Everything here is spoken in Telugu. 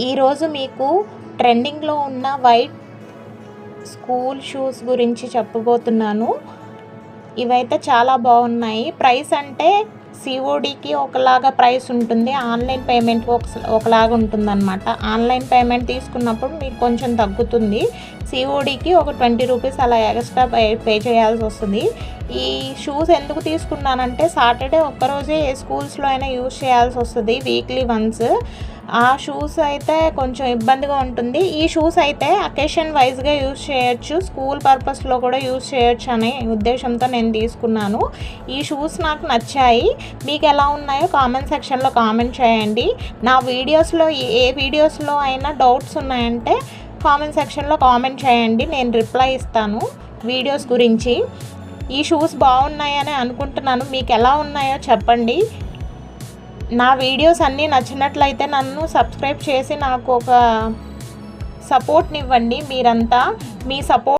ఈరోజు మీకు ట్రెండింగ్లో ఉన్న వైట్ స్కూల్ షూస్ గురించి చెప్పబోతున్నాను. ఇవైతే చాలా బాగున్నాయి. ప్రైస్ అంటే సిఓడికి ఒకలాగా ప్రైస్ ఉంటుంది. ఆన్లైన్ పేమెంట్ ఒక ఒకలాగా ఉంటుందన్నమాట. ఆన్లైన్ పేమెంట్ తీసుకున్నప్పుడు మీకు కొంచెం తగ్గుతుంది. సిఓడికి ఒక ట్వంటీ రూపీస్ అలా ఎక్స్ట్రా పే పే చేయాల్సి వస్తుంది. ఈ షూస్ ఎందుకు తీసుకున్నానంటే సాటర్డే ఒక్కరోజే ఏ స్కూల్స్లో అయినా యూజ్ చేయాల్సి వస్తుంది. Weekly once. ఆ షూస్ అయితే కొంచెం ఇబ్బందిగా ఉంటుంది. ఈ షూస్ అయితే అకేషన్ వైజ్గా యూజ్ చేయొచ్చు. స్కూల్ పర్పస్లో కూడా యూజ్ చేయొచ్చు అనే ఉద్దేశంతో నేను తీసుకున్నాను. ఈ షూస్ నాకు నచ్చాయి. మీకు ఎలా ఉన్నాయో కామెంట్ సెక్షన్లో కామెంట్ చేయండి. నా వీడియోస్లో ఏ వీడియోస్లో అయినా డౌట్స్ ఉన్నాయంటే కామెంట్ సెక్షన్లో కామెంట్ చేయండి. నేను రిప్లై ఇస్తాను వీడియోస్ గురించి. ఈ షూస్ బాగున్నాయని అనుకుంటున్నాను. మీకు ఎలా ఉన్నాయో చెప్పండి. నా వీడియోస్ అన్నీ నచ్చినట్లయితే నన్ను సబ్స్క్రైబ్ చేసి నాకు ఒక సపోర్ట్నివ్వండి మీరంతా. మీ సపోర్ట్